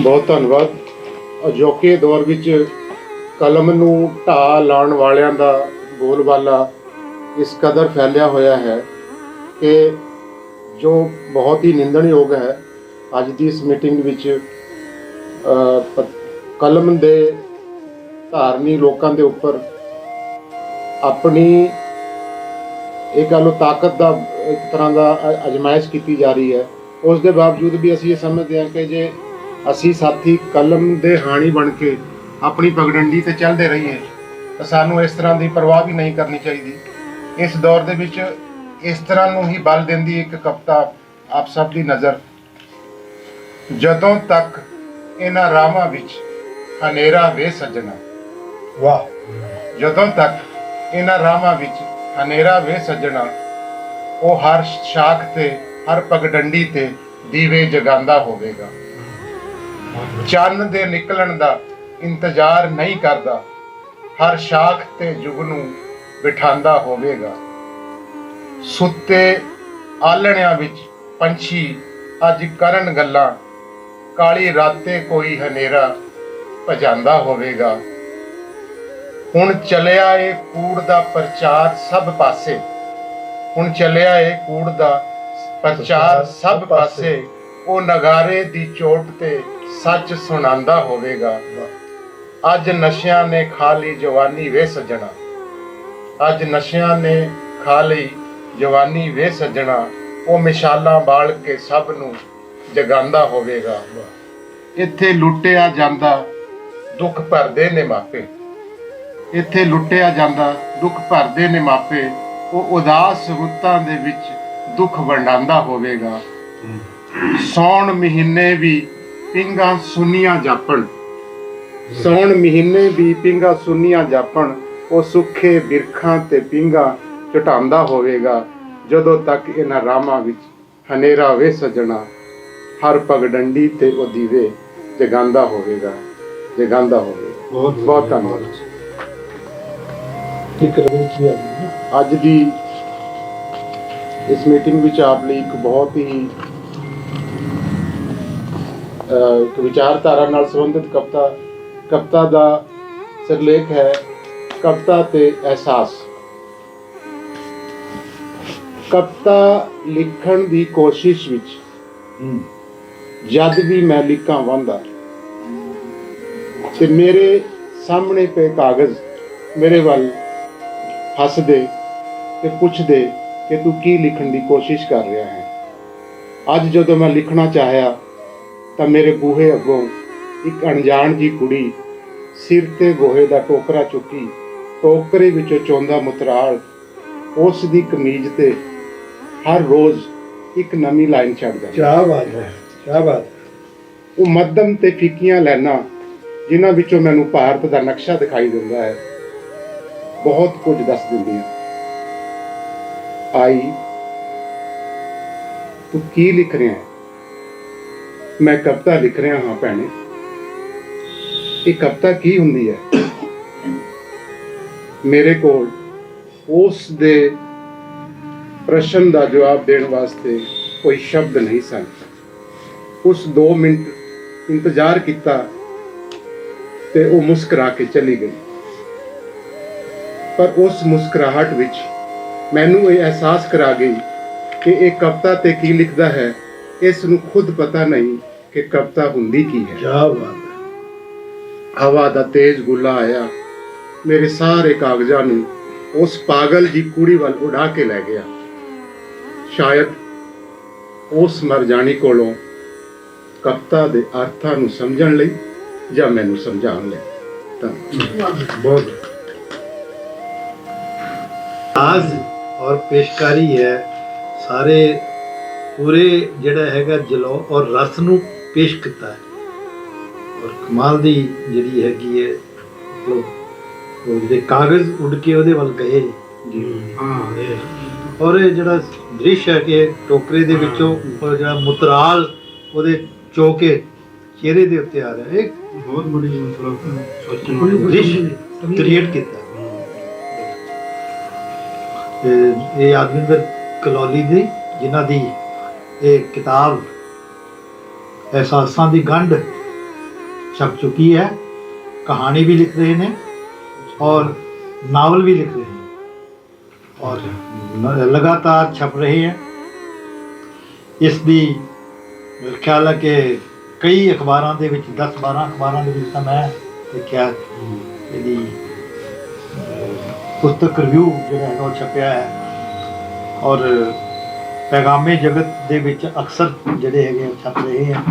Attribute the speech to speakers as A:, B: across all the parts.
A: ਬਹੁਤ ਧੰਨਵਾਦ। ਅਜੋਕੇ ਦੌਰ ਵਿੱਚ ਕਲਮ ਨੂੰ ਢਾਹ ਲਾਉਣ ਵਾਲਿਆਂ ਦਾ ਬੋਲਬਾਲਾ ਇਸ ਕਦਰ ਫੈਲਿਆ ਹੋਇਆ ਹੈ ਕਿ ਜੋ ਬਹੁਤ ਹੀ ਨਿੰਦਣਯੋਗ ਹੈ ਅੱਜ ਦੀ ਇਸ ਮੀਟਿੰਗ ਵਿੱਚ ਅ, ਕਲਮ ਦੇ ਧਾਰਨੀ ਲੋਕਾਂ ਦੇ ਉੱਪਰ ਆਪਣੀ ਇਹ ਕਹ ਲਓ ਤਾਕਤ ਦਾ ਇੱਕ ਤਰ੍ਹਾਂ ਦਾ ਅਜਮਾਇਸ਼ ਕੀਤੀ ਜਾ ਰਹੀ ਹੈ। ਉਸ ਦੇ ਬਾਵਜੂਦ ਵੀ ਅਸੀਂ ਇਹ ਸਮਝਦੇ ਹਾਂ ਕਿ ਜੇ ਅਸੀਂ ਸਾਥੀ ਕਲਮ ਦੇ ਹਾਣੀ ਬਣ ਕੇ ਆਪਣੀ ਪਗਡੰਡੀ ਤੇ ਚੱਲਦੇ ਰਹੀਏ ਤਾਂ ਸਾਨੂੰ ਇਸ ਤਰ੍ਹਾਂ ਦੀ ਪਰਵਾਹ ਵੀ ਨਹੀਂ ਕਰਨੀ ਚਾਹੀਦੀ। ਇਸ ਦੌਰ ਦੇ ਵਿੱਚ ਇਸ ਤਰ੍ਹਾਂ ਨੂੰ ਹੀ ਬਲ ਦਿੰਦੀ ਇੱਕ ਕਵਿਤਾ ਆਪ ਸਭ ਦੀ ਨਜ਼ਰ। ਜਦੋਂ ਤੱਕ ਇਹਨਾਂ ਰਾਵਾਂ ਵਿੱਚ ਹਨੇਰਾ ਵੇ ਸੱਜਣਾ।
B: ਵਾਹ।
A: ਜਦੋਂ ਤੱਕ ਇਹਨਾਂ ਰਾਹਾਂ ਵਿੱਚ ਹਨੇਰਾ ਵੇ ਸੱਜਣਾ ਉਹ ਹਰ ਸ਼ਾਖ ਤੇ ਹਰ ਪਗਡੰਡੀ ਤੇ ਦੀਵੇ ਜਗਾਉਂਦਾ ਹੋਵੇਗਾ। ਚੰਨ ਦੇ ਨਿਕਲਣ ਦਾ ਇੰਤਜ਼ਾਰ ਨਹੀਂ ਕਰਦਾ। ਹਰ ਸ਼ਾਖ ਤੇ ਜੁਗਨੂ ਬਿਠਾਉਂਦਾ ਹੋਵੇਗਾ। ਸੁੱਤੇ ਆਲਣਿਆਂ ਵਿੱਚ ਪੰਛੀ ਅੱਜ ਕਰਨ ਗੱਲਾਂ, ਕਾਲੀ ਰਾਤੇ ਕੋਈ ਹਨੇਰਾ ਭਜਾਂਦਾ ਹੋਵੇਗਾ। ਹੁਣ ਚੱਲਿਆ ਏ ਕੂੜ ਦਾ ਪ੍ਰਚਾਰ ਸਭ ਪਾਸੇ। ਹੁਣ ਚੱਲਿਆ ਏ ਕੂੜ ਦਾ ਪ੍ਰਚਾਰ ਸਭ ਪਾਸੇ। ਉਹ ਨਗਾਰੇ ਦੀ ਚੋਟ ਤੇ ਸੱਚ ਸੁਣਾਉਂਦਾ ਹੋਵੇਗਾ। ਅੱਜ ਨਸ਼ਿਆਂ ਨੇ ਖਾ ਲਈ ਜਵਾਨੀ ਵੇ ਸੱਜਣਾ। ਅੱਜ ਨਸ਼ਿਆਂ ਨੇ ਖਾ ਲਈ ਜਵਾਨੀ ਵੇ ਸੱਜਣਾ। ਉਹ ਮਿਸਾਲਾਂ ਬਾਲ ਕੇ ਸਭ ਨੂੰ ਜਗਾਉਂਦਾ ਹੋਵੇਗਾ। ਇੱਥੇ ਲੁੱਟਿਆ ਜਾਂਦਾ ਦੁੱਖ ਭਰਦੇ ਨੇ ਮਾਪੇ। ਇੱਥੇ ਲੁੱਟਿਆ ਜਾਂਦਾ ਦੁੱਖ ਭਰਦੇ ਨੇ ਮਾਪੇ। ਉਹ ਉਦਾਸ ਰੁੱਤਾਂ ਦੇ ਵਿੱਚ ਦੁੱਖ ਵੰਡਾਂਦਾ ਹੋਵੇਗਾ। ਸੌਣ ਮਹੀਨੇ ਵੀ ਪਿੰਗਾ ਸੁਨੀਆਂ ਜਾਪਣ। ਸੌਣ ਮਹੀਨੇ ਵੀ ਪਿੰਗਾ ਸੁਨੀਆਂ ਜਾਪਣ ਉਹ ਸੁੱਖੇ ਬਿਰਖਾਂ ਤੇ ਪਿੰਗਾ ਝਟਾਉਂਦਾ ਹੋਵੇਗਾ ਜਦੋਂ ਤੱਕ ਇਹਨਾਂ ਰਾਮਾਂ ਵਿੱਚ ਹਨੇਰਾ ਵੇ ਸਜਣਾ ਹਰ ਪਗਡੰਡੀ ਤੇ ਉਹ ਦੀਵੇ ਜਗਾਉਂਦਾ ਹੋਵੇਗਾ ਜਗਾਉਂਦਾ ਹੋਵੇਗਾ
B: ਬਹੁਤ
A: ਬਹੁਤ ਧੰਨਵਾਦ।
B: ਠੀਕ ਆ
A: ਅੱਜ ਦੀ ਇਸ ਮੀਟਿੰਗ ਵਿੱਚ ਆਪ ਲਈ ਇੱਕ ਬਹੁਤ ਹੀ ਵਿਚਾਰਧਾਰਾ ਨਾਲ ਸੰਬੰਧਿਤ ਕਵਿਤਾ ਕਵਿਤਾ ਦਾ ਸਿਰਲੇਖ ਹੈ ਕਵਿਤਾ ਤੇ ਅਹਿਸਾਸ। ਕਵਿਤਾ ਲਿਖਣ ਦੀ ਕੋਸ਼ਿਸ਼ ਵਿੱਚ ਜਦ ਵੀ ਮੈਂ ਲਿਖਾਂ ਵਾਂਦਾ ਤੇ ਮੇਰੇ ਸਾਹਮਣੇ ਪਏ ਕਾਗਜ਼ ਮੇਰੇ ਵੱਲ ਹੱਸਦੇ ਤੇ ਪੁੱਛਦੇ ਕਿ ਤੂੰ ਕੀ ਲਿਖਣ ਦੀ ਕੋਸ਼ਿਸ਼ ਕਰ ਰਿਹਾ ਹੈ। ਅੱਜ ਜਦੋਂ ਮੈਂ ਲਿਖਣਾ ਚਾਹਿਆ ਤਾਂ ਮੇਰੇ ਬੂਹੇ ਅੱਗੋਂ ਇੱਕ ਅਣਜਾਣ ਜੀ ਕੁੜੀ ਸਿਰ ਤੇ ਗੋਹੇ ਦਾ ਟੋਕਰਾ ਚੁੱਕੀ ਟੋਕਰੇ ਵਿੱਚੋਂ ਚੋਂਦਾ ਮੁਤਰਾਲ ਉਸ ਦੀ ਕਮੀਜ਼ ਤੇ ਹਰ ਰੋਜ਼ ਇੱਕ ਨਵੀਂ ਲਾਈਨ ਜਾਂਦੀ
B: ਕੀ ਬਾਤ ਹੈ ਕੀ ਬਾਤ
A: ਉਹ ਮੱਧਮ ਤੇ ਫਿੱਕੀਆਂ ਲਾਈਨਾਂ ਜਿਨ੍ਹਾਂ ਵਿੱਚੋਂ ਮੈਨੂੰ ਭਾਰਤ ਦਾ ਨਕਸ਼ਾ ਦਿਖਾਈ ਦਿੰਦਾ ਹੈ ਬਹੁਤ ਕੁਝ ਦੱਸ ਦਿੰਦੀਆਂ ਆਈ ਤੂੰ ਕੀ ਲਿਖ ਰਿਹਾ ਹੈ? ਮੈਂ ਕਵਿਤਾ ਲਿਖ ਰਿਹਾ ਹਾਂ ਭੈਣੇ। ਇਹ ਕਵਿਤਾ ਕੀ ਹੁੰਦੀ ਹੈ? ਮੇਰੇ ਕੋਲ ਉਸ ਦੇ ਪ੍ਰਸ਼ਨ ਦਾ ਜਵਾਬ ਦੇਣ ਵਾਸਤੇ ਕੋਈ ਸ਼ਬਦ ਨਹੀਂ ਸਨ। ਉਸ 2 ਮਿੰਟ ਇੰਤਜ਼ਾਰ ਕੀਤਾ ਤੇ ਉਹ ਮੁਸਕਰਾ ਕੇ ਚਲੀ ਗਈ। ਪਰ ਉਸ ਮੁਸਕਰਾਹਟ ਵਿੱਚ ਮੈਨੂੰ ਇਹ ਅਹਿਸਾਸ ਕਰਾ ਗਈ ਕਿ ਇਹ ਕਵਿਤਾ ਤੇ ਕੀ ਲਿਖਦਾ ਹੈ, ਇਸ ਨੂੰ ਖੁਦ ਪਤਾ ਨਹੀਂ ਕਿ ਕਵਿਤਾ ਹੁੰਦੀ ਕੀ ਹੈ?
B: ਕੀ ਬਾਤ ਹੈ।
A: ਹਵਾ ਦਾ ਤੇਜ਼ ਗੁੱਲਾ ਆਇਆ। ਮੇਰੇ ਸਾਰੇ ਕਾਗਜ਼ਾਂ ਨੂੰ ਉਸ ਪਾਗਲ ਜੀ ਕੁੜੀ ਵੱਲ ਉਡਾ ਕੇ ਲੈ ਗਿਆ। ਸ਼ਾਇਦ ਉਸ ਮਰਜਾਣੀ ਕੋਲੋਂ ਕਵਿਤਾ ਦੇ ਅਰਥਾਂ ਨੂੰ ਸਮਝਣ ਲਈ ਜਾਂ ਮੈਨੂੰ ਸਮਝਾਉਣ ਲਈ। ਤਾਂ
B: ਬਹੁਤ। ਆਜ਼ ਔਰ ਪੇਸ਼ਕਾਰੀ ਹੈ। ਸਾਰੇ ਪੂਰੇ ਜਿਹੜਾ ਹੈਗਾ ਜਲੋ ਔਰ ਰਸ ਨੂੰ ਪੇਸ਼ ਕੀਤਾ ਹੈ। ਔਰ ਕਮਾਲ ਦੀ ਜਿਹੜੀ ਹੈਗੀ ਹੈ ਮਤਲਬ ਉਹ ਜਿਹੜੇ ਕਾਗਜ਼ ਉੱਡ ਕੇ ਉਹਦੇ ਵੱਲ ਗਏ
A: ਜੀ
B: ਹਾਂ ਔਰ ਇਹ ਜਿਹੜਾ ਦ੍ਰਿਸ਼ ਹੈ ਕਿ ਟੋਕਰੇ ਦੇ ਵਿੱਚੋਂ ਉਹ ਜਿਹੜਾ ਮੁਤਰਾਲ ਉਹਦੇ ਚੋਕੇ ਚਿਹਰੇ ਦੇ ਉੱਤੇ ਆ ਰਿਹਾ ਇਹ
C: ਬਹੁਤ ਬੜੀ ਮਤਲਬ ਸੋਚਣ
B: ਦ੍ਰਿਸ਼ ਕ੍ਰੀਏਟ ਕੀਤਾ। ਇਹ ਆਦਮਿੰਦਰ ਕਲੌਲੀ ਦੀ ਜਿਨ੍ਹਾਂ ਦੀ ਇਹ ਕਿਤਾਬ ਅਹਿਸਾਸਾਂ ਦੀ ਗੰਢ ਛਪ ਚੁੱਕੀ ਹੈ। ਕਹਾਣੀ ਵੀ ਲਿਖ ਰਹੇ ਨੇ ਔਰ ਨਾਵਲ ਵੀ ਲਿਖ ਰਹੇ ਨੇ। ਔਰ ਨ- ਲਗਾਤਾਰ ਛਪ ਰਹੇ ਹੈ। ਇਸ ਦੀ ਖਿਆਲ ਹੈ ਕਿ ਕਈ ਅਖਬਾਰਾਂ ਦੇ ਵਿੱਚ 10 12 ਅਖਬਾਰਾਂ ਦੇ ਵਿੱਚ ਤਾਂ ਮੈਂ ਦੇਖਿਆ ਇਹਦੀ ਪੁਸਤਕ ਰਿਵਿਊ ਜਿਹੜਾ ਹੈ ਉਹ ਛਪਿਆ ਹੈ। ਔਰ ਪੈਗਾਮੇ ਜਗਤ ਦੇ ਵਿੱਚ ਅਕਸਰ ਜਿਹੜੇ ਹੈਗੇ ਉਹ ਛਪ ਰਹੇ ਆ।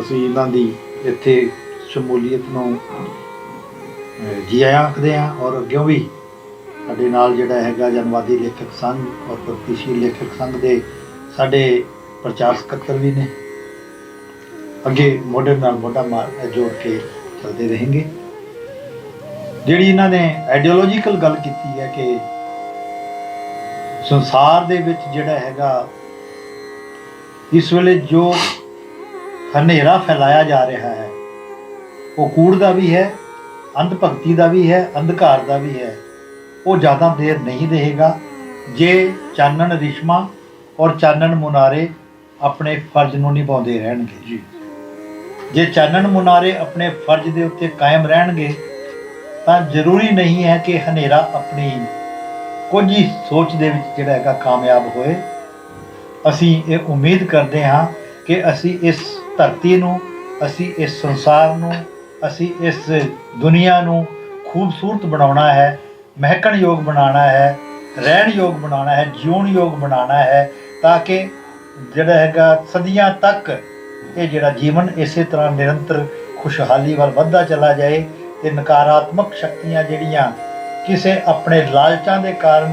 B: ਅਸੀਂ ਇਹਨਾਂ ਦੀ ਇੱਥੇ ਸ਼ਮੂਲੀਅਤ ਨੂੰ ਅਹ, ਜੀ ਆਇਆਂ ਆਖਦੇ ਆ ਔਰ ਅੱਗੇ ਵੀ ਸਾਡੇ ਨਾਲ ਜਿਹੜਾ ਹੈਗਾ ਜਨਵਾਦੀ ਲੇਖਕ ਸੰਘ ਔਰ ਪ੍ਰਗਤੀਸ਼ੀਲ ਲੇਖਕ ਸੰਘ ਦੇ ਸਾਡੇ ਪ੍ਰਚਾਰ ਸਕੱਤਰ ਵੀ ਨੇ। ਅੱਗੇ ਮੋਢੇ ਨਾਲ ਮੋਢਾ ਮਾਰ ਜੋੜ ਕੇ ਚੱਲਦੇ ਰਹਿਣਗੇ ਜਿਹੜੀ ਇਹਨਾਂ ਨੇ ਆਈਡੀਓਲੋਜੀਕਲ ਗੱਲ ਕੀਤੀ ਹੈ ਕਿ ਸੰਸਾਰ ਦੇ ਵਿੱਚ ਜਿਹੜਾ ਹੈਗਾ, ਇਸ ਵੇਲੇ ਜੋ ਹਨੇਰਾ ਫੈਲਾਇਆ ਜਾ ਰਿਹਾ ਹੈ, ਉਹ ਕੂੜ ਦਾ ਵੀ ਹੈ, ਅੰਧ ਭਗਤੀ ਦਾ ਵੀ ਹੈ, ਅੰਧਕਾਰ ਦਾ ਵੀ ਹੈ, ਉਹ ਜ਼ਿਆਦਾ ਦੇਰ ਨਹੀਂ ਰਹੇਗਾ। ਜੇ ਚਾਨਣ ਰਿਸ਼ਮਾ ਔਰ ਚਾਨਣ ਮੁਨਾਰੇ ਆਪਣੇ ਫਰਜ਼ ਨੂੰ ਨਿਭਾਉਂਦੇ ਰਹਿਣਗੇ, ਜੀ। ਜੇ ਚਾਨਣ ਮੁਨਾਰੇ ਆਪਣੇ ਫਰਜ਼ ਦੇ ਉੱਤੇ ਕਾਇਮ ਰਹਿਣਗੇ, ਤਾਂ ਜ਼ਰੂਰੀ ਨਹੀਂ ਹੈ ਕਿ ਹਨੇਰਾ ਆਪਣੀ ਕੁਝ ਹੀ ਸੋਚ ਦੇ ਵਿੱਚ ਜਿਹੜਾ ਹੈਗਾ ਕਾਮਯਾਬ ਹੋਏ। ਅਸੀਂ ਇਹ ਉਮੀਦ ਕਰਦੇ ਹਾਂ ਕਿ ਅਸੀਂ ਇਸ ਧਰਤੀ ਨੂੰ, ਅਸੀਂ ਇਸ ਸੰਸਾਰ ਨੂੰ, ਅਸੀਂ ਇਸ ਦੁਨੀਆ ਨੂੰ ਖੂਬਸੂਰਤ ਬਣਾਉਣਾ ਹੈ, ਮਹਿਕਣ ਯੋਗ ਬਣਾਉਣਾ ਹੈ, ਰਹਿਣ ਯੋਗ ਬਣਾਉਣਾ ਹੈ, ਜਿਉਣ ਯੋਗ ਬਣਾਉਣਾ ਹੈ, ਤਾਂ ਕਿ ਜਿਹੜਾ ਹੈਗਾ ਸਦੀਆਂ ਤੱਕ ਇਹ ਜਿਹੜਾ ਜੀਵਨ ਇਸੇ ਤਰ੍ਹਾਂ ਨਿਰੰਤਰ ਖੁਸ਼ਹਾਲੀ ਵੱਲ ਵੱਧਦਾ ਚਲਾ ਜਾਏ ਤੇ ਨਕਾਰਾਤਮਕ ਸ਼ਕਤੀਆਂ ਜਿਹੜੀਆਂ ਕਿਸੇ ਆਪਣੇ ਲਾਲਚਾਂ ਦੇ ਕਾਰਨ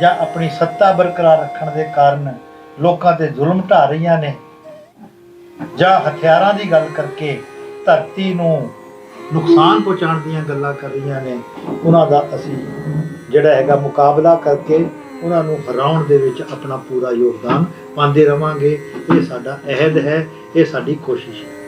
B: ਜਾਂ ਆਪਣੀ ਸੱਤਾ ਬਰਕਰਾਰ ਰੱਖਣ ਦੇ ਕਾਰਨ ਲੋਕਾਂ ਤੇ ਜ਼ੁਲਮ ਢਾ ਰਹੀਆਂ ਨੇ। ਜਾਂ ਹਥਿਆਰਾਂ ਦੀ ਗੱਲ ਕਰਕੇ ਧਰਤੀ ਨੂੰ ਨੁਕਸਾਨ ਪਹੁੰਚਾਉਣ ਦੀਆਂ ਗੱਲਾਂ ਕਰ ਰਹੀਆਂ ਨੇ, ਉਹਨਾਂ ਦਾ ਅਸੀਂ ਜਿਹੜਾ ਹੈਗਾ ਮੁਕਾਬਲਾ ਕਰਕੇ ਉਹਨਾਂ ਨੂੰ ਹਰਾਉਣ ਦੇ ਵਿੱਚ ਆਪਣਾ ਪੂਰਾ ਯੋਗਦਾਨ ਪਾਉਂਦੇ ਰਵਾਂਗੇ। ਇਹ ਸਾਡਾ ਅਹਿਦ ਹੈ, ਇਹ ਸਾਡੀ ਕੋਸ਼ਿਸ਼ ਹੈ।